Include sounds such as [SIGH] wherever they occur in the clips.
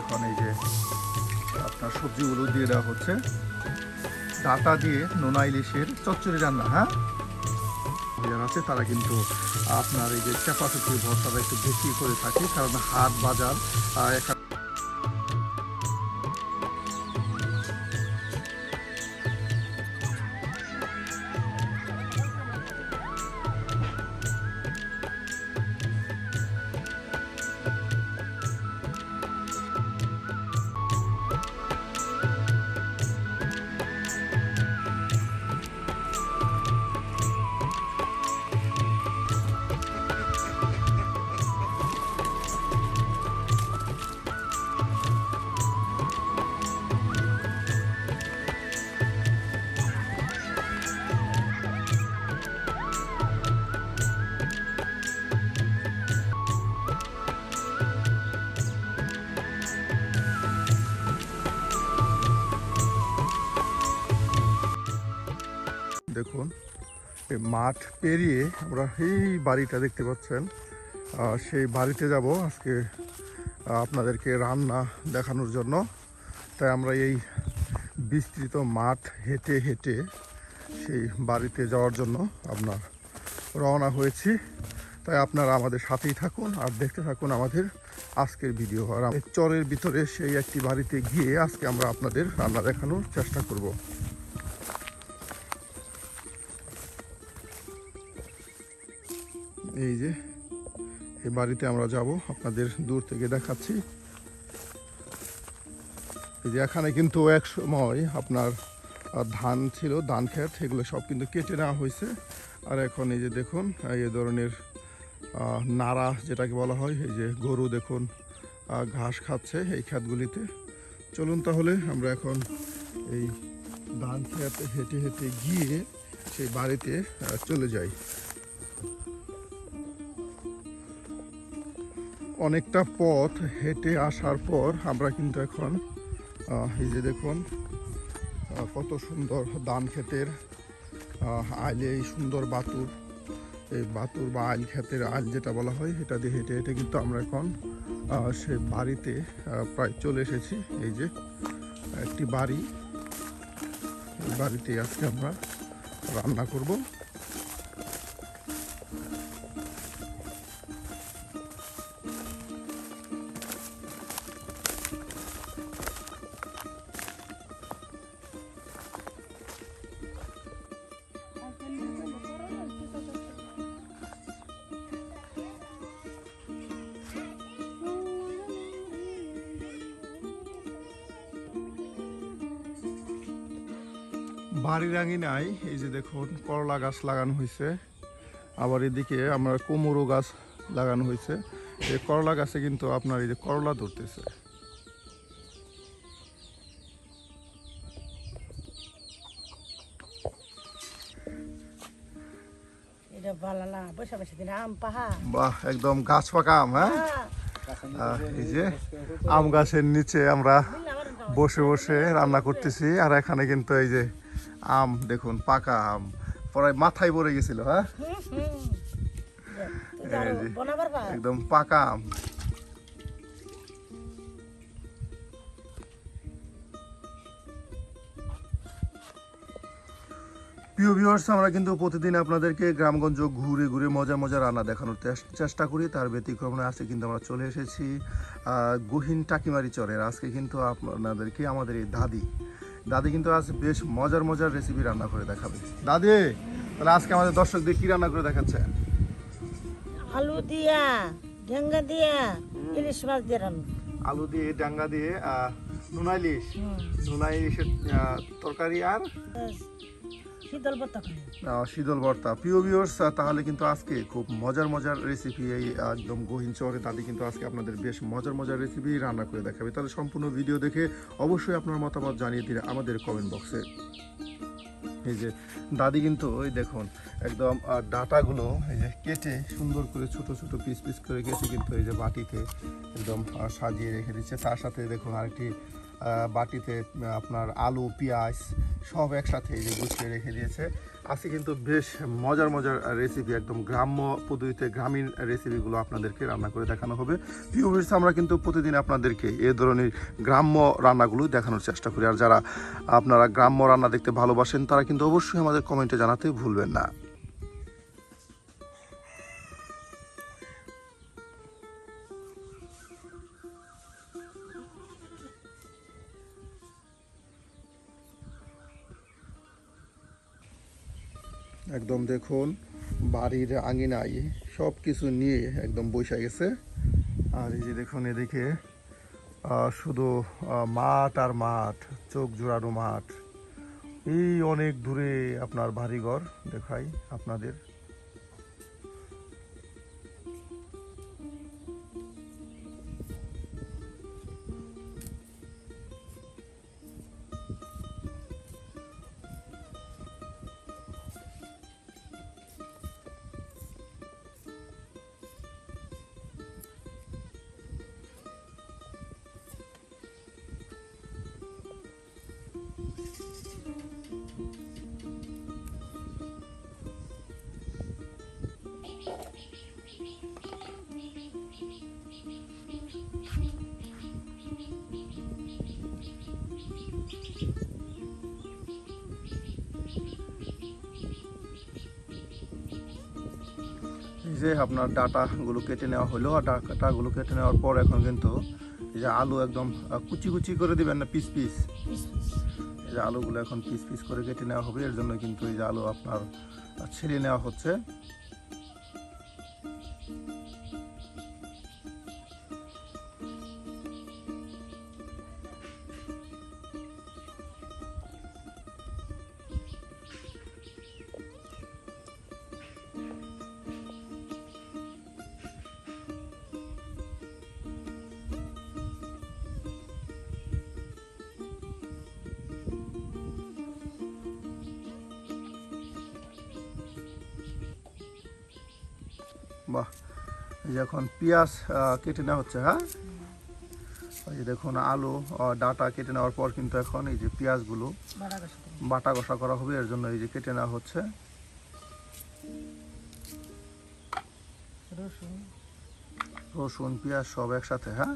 এখন এই যে আপনার সবজিগুলো দিয়ে দেওয়া হচ্ছে। ডাটা দিয়ে নোনা ইলিশের চচ্চড়ি রান্না হ্যাঁ? যারা আছে তারা কিন্তু আপনার এই যে চাপাচুপি ভর্তাটা একটু বেশি করে থাকে, কারণ হাট বাজার এখানে মাঠ পেরিয়ে আমরা এই বাড়িটা দেখতে পাচ্ছেন। সেই বাড়িতে যাব আজকে আপনাদেরকে রান্না দেখানোর জন্য। তাই আমরা এই বিস্তৃত মাঠ হেঁটে হেঁটে সেই বাড়িতে যাওয়ার জন্য আপনার রওনা হয়েছি। তাই আপনারা আমাদের সাথেই থাকুন আর দেখতে থাকুন আমাদের আজকের ভিডিও। আর চরের ভিতরে সেই একটি বাড়িতে গিয়ে আজকে আমরা আপনাদের রান্না দেখানোর চেষ্টা করব। এই যে, এই বাড়িতে আমরা যাব, আপনাদের দূর থেকে দেখাচ্ছি। এই যে এখানে কিন্তু এক সময় আপনার ধান ছিল, ধান ক্ষেত, এগুলো সব কিন্তু কেটে নেওয়া হয়েছে। আর এখন এই যে দেখুন, এই ধরনের নাড়া যেটাকে বলা হয়, এই যে গরু দেখুন ঘাস খাচ্ছে এই ক্ষেতগুলিতে। চলুন তাহলে আমরা এখন এই ধান ক্ষেত হেঁটে হেঁটে গিয়ে সেই বাড়িতে চলে যাই। অনেকটা পথ হেঁটে আসার পর আমরা কিন্তু এখন এই যে দেখুন কত সুন্দর ধান ক্ষেতের আইলে, এই সুন্দর বাতুর, এই বাতুর বা আইল ক্ষেতের আইল যেটা বলা হয়, এটা দিয়ে হেঁটে হেঁটে কিন্তু আমরা এখন সে বাড়িতে প্রায় চলে এসেছি। এই যে একটি বাড়ি বাড়িতে আজকে আমরা রান্না করব। বাড়ির আঙিনায় এই যে দেখুন করলা গাছ লাগানো হয়েছে আবার এদিকে আমার কুমড়ো গাছ লাগানো হয়েছে এই করলা গাছে কিন্তু আপনার এই যে করলা ধরতেছে। বাহ একদম গাছ পাকা আম হ্যাঁ? এই যে আম গাছের নিচে আমরা বসে বসে রান্না করতেছি। আর এখানে কিন্তু এই যে আম দেখুন পাকা আম। পরে মাথায় পড়ে গেছিল হ্যাঁ? [LAUGHS] একদম পাকা আম। প্রিয় ভিউয়ার্স আমরা কিন্তু প্রতিদিন আপনাদেরকে গ্রামগঞ্জ ঘুরে ঘুরে মজা মজা রান্না দেখানোর চেষ্টা করি। তার ব্যতিক্রম আজকে কিন্তু আমরা চলে এসেছি আহ, গহীন টাকিমারি চরের। আজকে কিন্তু আপনাদেরকে আমাদের এই দাদি দাদি কিন্তু আজ বেশ মজার মজার রেসিপি রান্না করে দেখাবে। দাদি তাহলে আজকে আমাদের দর্শকদের কি রান্না করে দেখাচ্ছে? আলু দিয়া ঢেঙ্গা দিয়া ইলিশ মাছ দিয়ে রান্না। আলু দিয়ে ডাঙ্গা দিয়ে নুনা ইলিশ। নুনা ইলিশের তরকারি আর শীতল আহ, শীতল ভর্তা। প্রিয় ভিউয়ার্স তাহলে কিন্তু আজকে খুব মজার মজার রেসিপি এই একদম গহীন চরে দাদি কিন্তু আজকে আপনাদের বেশ মজার মজার রেসিপি রান্না করে দেখাবে। তাহলে সম্পূর্ণ ভিডিও দেখে অবশ্যই আপনার মতামত জানিয়ে দিন আমাদের কমেন্ট বক্সে এই যে দাদি কিন্তু ওই দেখুন একদম ডাটাগুলো এই যে কেটে সুন্দর করে ছোট ছোট পিস পিস করে কেটে কিন্তু এই যে বাটিতে একদম সাজিয়ে রেখে দিচ্ছে। তার সাথে দেখুন আরেকটি বাটিতে আপনার আলু পেঁয়াজ সব একসাথে যে গুছিয়ে রেখে দিয়েছে। আজকে কিন্তু বেশ মজার মজার রেসিপি একদম গ্রাম্য পদ্ধতিতে গ্রামীণ রেসিপিগুলো আপনাদেরকে রান্না করে দেখানো হবে। প্রিয় ভিউয়ার্স, আমরা কিন্তু প্রতিদিন আপনাদেরকে এ ধরনের গ্রাম্য রান্নাগুলো দেখানোর চেষ্টা করি। আর যারা আপনারা গ্রাম্য রান্না দেখতে ভালোবাসেন তারা কিন্তু অবশ্যই আমাদের কমেন্টে জানাতে ভুলবেন না। একদম দেখুন, বাড়ির আঙিনায় সব কিছু নিয়ে একদম বসে গেছে। আর এই যে দেখুন এদিকে শুধু মাঠ আর মাঠ, চোখ জোড়ানো মাঠ। এই অনেক দূরে আপনার বাড়িঘর দেখাই আপনাদের। যে আপনার ডাটাগুলো কেটে নেওয়া হলো, আর ডাটাগুলো কেটে নেওয়ার পর এখন কিন্তু যে আলু একদম কুচি কুচি করে দিবেন না পিস পিস। যে আলুগুলো এখন পিস পিস করে কেটে নেওয়া হবে, এর জন্য কিন্তু এই যে আলু আপনার ছেড়ে নেওয়া হচ্ছে। বাহ এখন পেঁয়াজ কেটে নেওয়া হচ্ছে হ্যাঁ? এই যে দেখুন আলু ডাটা কেটে নেওয়ার পর কিন্তু এখন এই যে পেঁয়াজগুলো। বাটা কষা করা হবে এর জন্য এই যে কেটে নেওয়া হচ্ছে। রসুন। রসুন পেঁয়াজ সব একসাথে হ্যাঁ?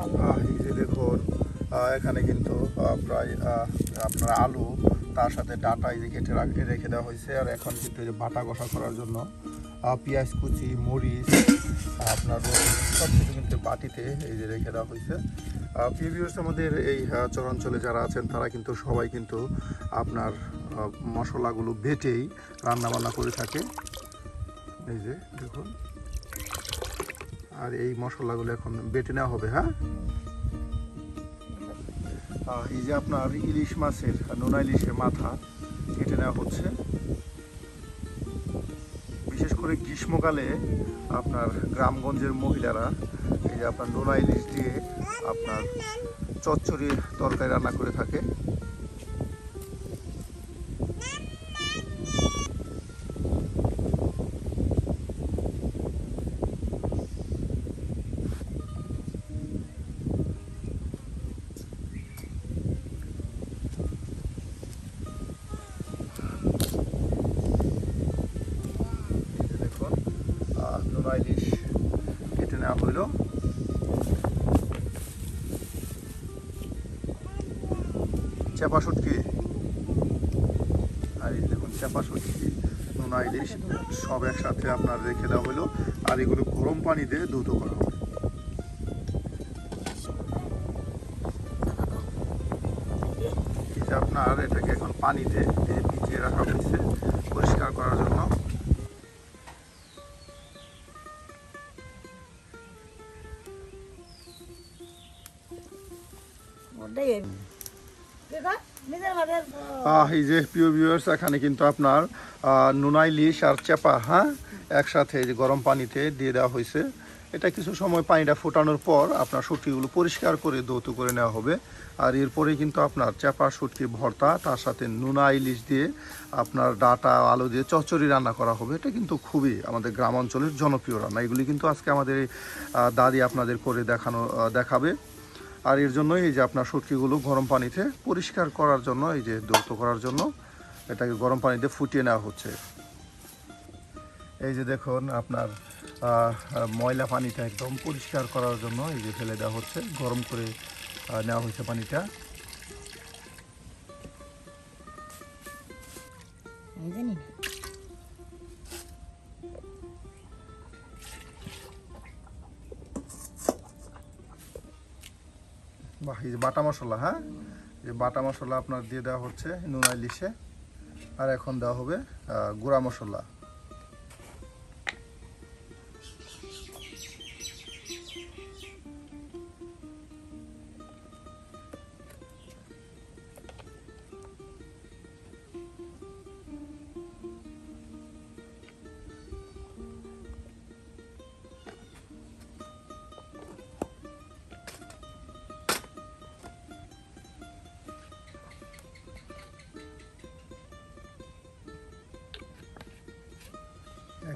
এই যে দেখুন এখানে কিন্তু প্রায় আপনার আলু, তার সাথে ডাটা এই কেটে রাখ- রেখে দেওয়া হয়েছে। আর এখন কিন্তু এই যে বাটা কষা করার জন্য পেঁয়াজ কুচি, মরিচ, আপনার সব কিছু কিন্তু বাটিতে এই যে রেখে দেওয়া হয়েছে। প্রিভিয়াস আমাদের এই চরাঞ্চলে যারা আছেন, তারা কিন্তু সবাই কিন্তু আপনার মশলাগুলো বেটেই রান্নাবান্না করে থাকে। এই যে দেখুন। আর এই মশলাগুলো এখন বেটে নেওয়া হবে হ্যাঁ? এই যে আপনার ইলিশ মাছের, নোনা ইলিশের মাথা কেটে নেওয়া হচ্ছে। বিশেষ করে গ্রীষ্মকালে আপনার গ্রামগঞ্জের মহিলারা এই যে আপনার নোনা ইলিশ দিয়ে আপনার চচ্চড়ি তরকারি রান্না করে থাকে। ইলিশ কেটে নেওয়া হইল চেপা শুটকি আর দেখুন চেপা শুটকি নোনা ইলিশ, সব একসাথে আপনার রেখে দেওয়া হলো। আর এগুলো গরম পানিতে ধৌত করা হবে। আপনার এটাকে এখন পানিতে ভিজিয়ে রাখা হয়েছে। এই যে প্রিয় ভিউয়ার্স এখানে কিন্তু আপনার নোনা ইলিশ আর চেপা হ্যাঁ? একসাথে যে গরম পানিতে দিয়ে দেওয়া হয়েছে। এটা কিছু সময় পানিটা ফোটানোর পর আপনার শুটকিগুলো পরিষ্কার করে দৌত করে নেওয়া হবে। আর এরপরে কিন্তু আপনার চেপা শুটকি ভর্তা, তার সাথে নোনা ইলিশ দিয়ে আপনার ডাটা, আলু দিয়ে চচ্চড়ি রান্না করা হবে। এটা কিন্তু খুবই আমাদের গ্রাম অঞ্চলের জনপ্রিয় রান্না। এগুলি কিন্তু আজকে আমাদের দাদি আপনাদের করে দেখানো দেখাবে। আর এর জন্যই এই যে আপনার শুটকিগুলো গরম পানিতে পরিষ্কার করার জন্য, এই যে দৌত করার জন্য এটাকে গরম পানিতে ফুটিয়ে নেওয়া হচ্ছে। এই যে দেখুন আপনার ময়লা পানিটা একদম পরিষ্কার করার জন্য এই যে ফেলে দেওয়া হচ্ছে, গরম করে নেওয়া হয়েছে পানিটা। জানি এই যে বাটা মশলা হ্যাঁ? এই বাটা মশলা আপনার দিয়ে দেওয়া হচ্ছে নুন ইলিশে। আর এখন দেওয়া হবে গুঁড়া মশলা।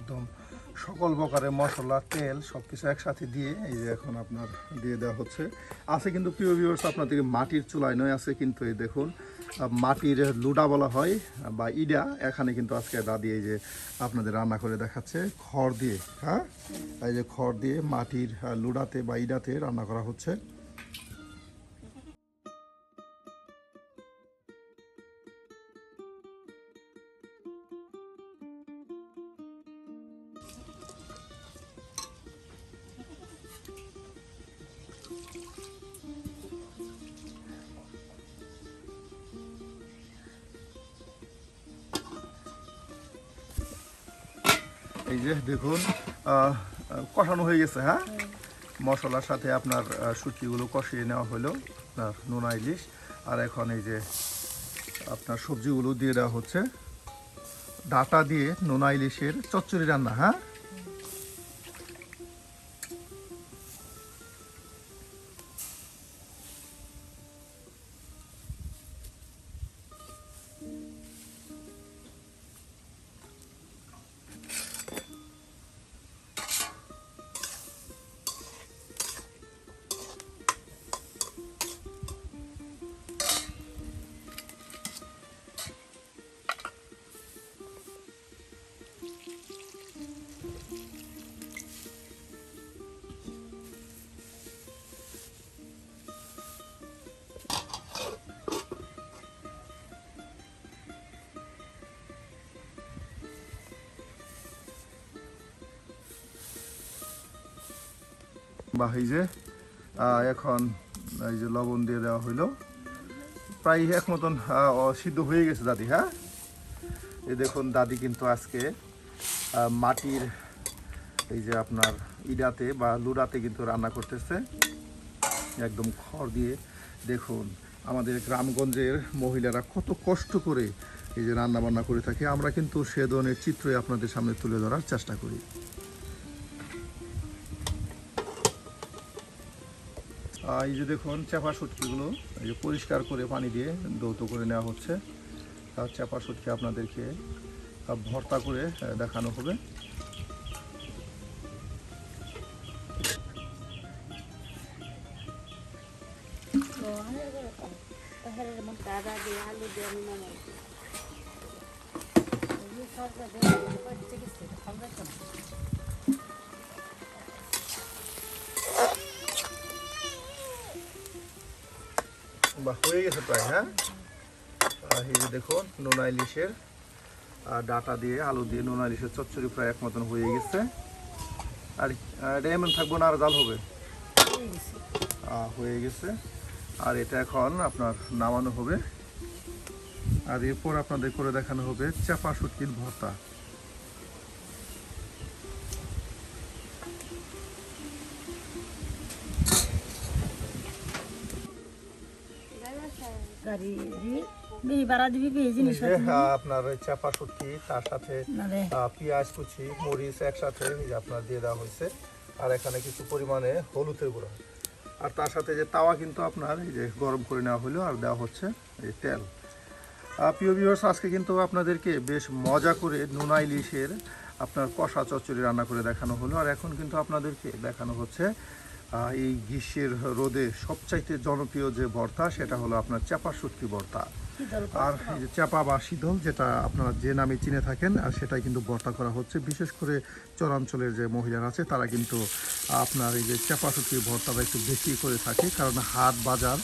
একদম সকল প্রকারের মশলা, তেল সব কিছু একসাথে দিয়ে এই যে এখন আপনার দিয়ে দেওয়া হচ্ছে। আছে কিন্তু প্রিয় ভিউয়ার্স আপনাদেরকে মাটির চুলায় নয়, আছে কিন্তু এই দেখুন মাটির লুডা বলা হয়, বা ইডা। এখানে কিন্তু আজকে দাদি এই যে আপনাদের রান্না করে দেখাচ্ছে, খড় দিয়ে হ্যাঁ? এই যে খড় দিয়ে মাটির লুডাতে বা ইডাতে রান্না করা হচ্ছে। এই যে দেখুন কষানো হয়ে গেছে হ্যাঁ? মশলার সাথে আপনার সুচিগুলো কষিয়ে নেওয়া হলো, আপনার নোনা ইলিশ। আর এখন এই যে আপনার সবজিগুলো দিয়ে দেওয়া হচ্ছে। ডাটা দিয়ে নোনা ইলিশের চচ্চড়ি রান্না হ্যাঁ? বা এই যে এখন এই যে লবণ দিয়ে দেওয়া হইল। প্রায় এক মতন সিদ্ধ হয়ে গেছে দাদি হ্যাঁ? এই দেখুন দাদি কিন্তু আজকে মাটির এই যে আপনার ইডাতে বা লুডাতে কিন্তু রান্না করতেছে। একদম খড় দিয়ে। দেখুন, আমাদের গ্রামগঞ্জের মহিলারা কত কষ্ট করে এই যে রান্না বান্না করে থাকে। আমরা কিন্তু সে ধরনের চিত্রই আপনাদের সামনে তুলে ধরার চেষ্টা করি। এই যে দেখুন চাপা শুটকিগুলো এই যে পরিষ্কার করে পানি দিয়ে দৌত করে নেওয়া হচ্ছে আর চাপা শুটকি আপনাদেরকে ভর্তা করে দেখানো হবে মন দিয়ে বা হয়ে গেছে প্রায় হ্যাঁ? এই যে দেখুন নোনা ইলিশের ডাটা দিয়ে আলু দিয়ে নুন ইলিশের চচ্চড়ি প্রায় এক মতন হয়ে গেছে। আর এটা এমন থাকব না আর জাল হবে? হয়ে গেছে। হয়ে গেছে। আর এটা এখন আপনার নামানো হবে। আর এরপর আপনাদের করে দেখানো হবে চাপা শুটকির ভর্তা। গাড়ি বেশি ভাড়া দিবি বেশি জিনিস এই যে, আহ, আপনার চাপা শুটকি তার সাথে পেঁয়াজ কুচি মরিচ একসাথে আপনার দিয়ে দেওয়া হয়েছে। আর এখানে কিছু পরিমাণে হলুদের গুঁড়ো। আর তার সাথে যে তাওয়া কিন্তু আপনার এই যে গরম করে নেওয়া হলো আর দেওয়া হচ্ছে এই তেল। প্রিয় ভিউয়ার্স আজকে কিন্তু আপনাদেরকে বেশ মজা করে নুনা ইলিশের আপনার কষা চচ্চড়ি রান্না করে দেখানো হলো। আর এখন কিন্তু আপনাদেরকে দেখানো হচ্ছে এই গ্রীষ্মের রোদে সবচাইতে জনপ্রিয় যে ভর্তা সেটা হলো আপনার চাপা শুটকি ভর্তা। আর এই যে চাপা বা শীতল যেটা আপনারা যে নামে চিনে থাকেন আর সেটাই কিন্তু ভর্তা করা হচ্ছে। বিশেষ করে চরাঞ্চলের যে মহিলারা আছে তারা কিন্তু আপনার এই যে চাপা শুটকির ভর্তাটা একটু বেশি করে থাকে কারণ হাট বাজার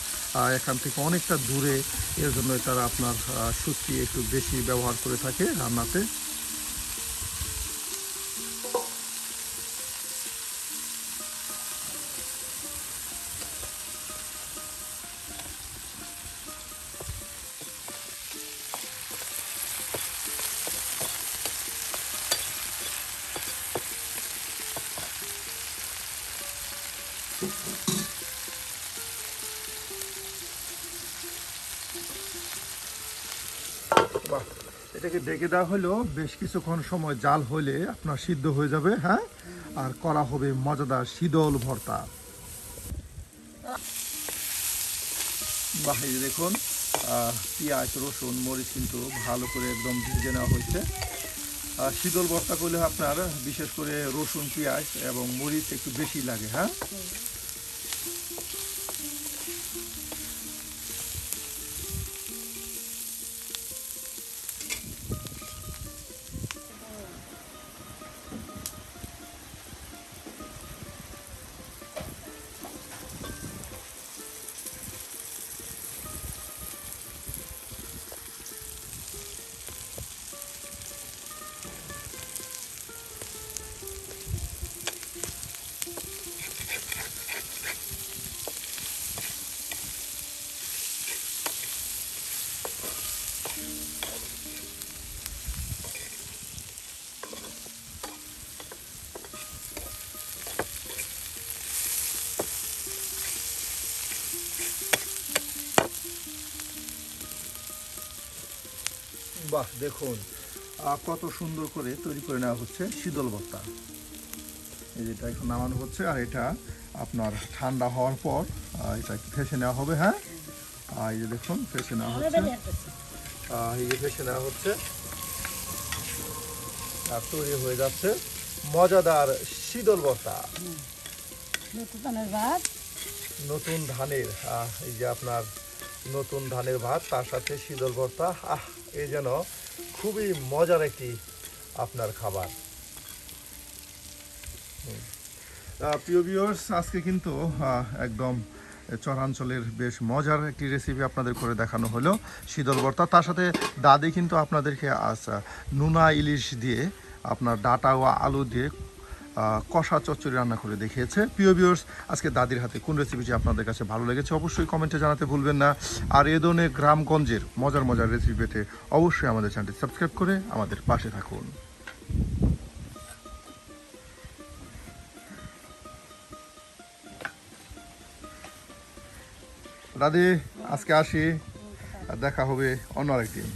এখান থেকে অনেকটা দূরে এর জন্য তারা আপনার শুটকি একটু বেশি ব্যবহার করে থাকে রান্নাতে। এটাকে ডেকে দেওয়া হলো, বেশ কিছুক্ষণ সময় জাল হলে আপনার সিদ্ধ হয়ে যাবে হ্যাঁ? আর করা হবে মজাদার শীতল ভর্তা। বাহ, এই যে দেখুন পেঁয়াজ, রসুন, মরিচ কিন্তু ভালো করে একদম ভেজে নেওয়া হয়েছে। শীতল ভর্তা করলে আপনার, বিশেষ করে রসুন, পেঁয়াজ এবং মরিচ একটু বেশি লাগে হ্যাঁ? বাহ দেখুন। কত সুন্দর করে তৈরি করে নেওয়া হচ্ছে শীতল এই যেটা এখন নামানো হচ্ছে আর এটা আপনার ঠান্ডা হওয়ার পর এটা ফেসে নেওয়া হবে হ্যাঁ? আর এই যে দেখুন ফেসে নেওয়া হচ্ছে। এই যে ফেসে নেওয়া হচ্ছে। আর তৈরি হয়ে যাচ্ছে মজাদার শীতল ভর্তা নতুন ধানের এই যে আপনার নতুন ধানের ভাত তার সাথে শীতল ভর্তা। আহ এই যেন খুবই মজার একটি আপনার খাবার। প্রিয় ভিউয়ার্স আজকে কিন্তু একদম চরাঞ্চলের বেশ মজার একটি রেসিপি আপনাদের করে দেখানো হলো শীতল ভর্তা। তার সাথে দাদি কিন্তু আপনাদেরকে আহ, নুনা ইলিশ দিয়ে আপনার ডাটা ও আলু দিয়ে কষা চচ্চড়ি রান্না করে দেখিয়েছে। প্রিয় ভিউয়ার্স আজকে দাদির হাতে কোন রেসিপিটি আপনাদের কাছে ভালো লেগেছে অবশ্যই কমেন্টে জানাতে ভুলবেন না। আর এ ধরনের গ্রামগঞ্জের মজার মজার রেসিপি পেতে অবশ্যই আমাদের চ্যানেলটি সাবস্ক্রাইব করে আমাদের পাশে থাকুন। দাদি, আজকে আসি। দেখা হবে অন্য আরেকদিন।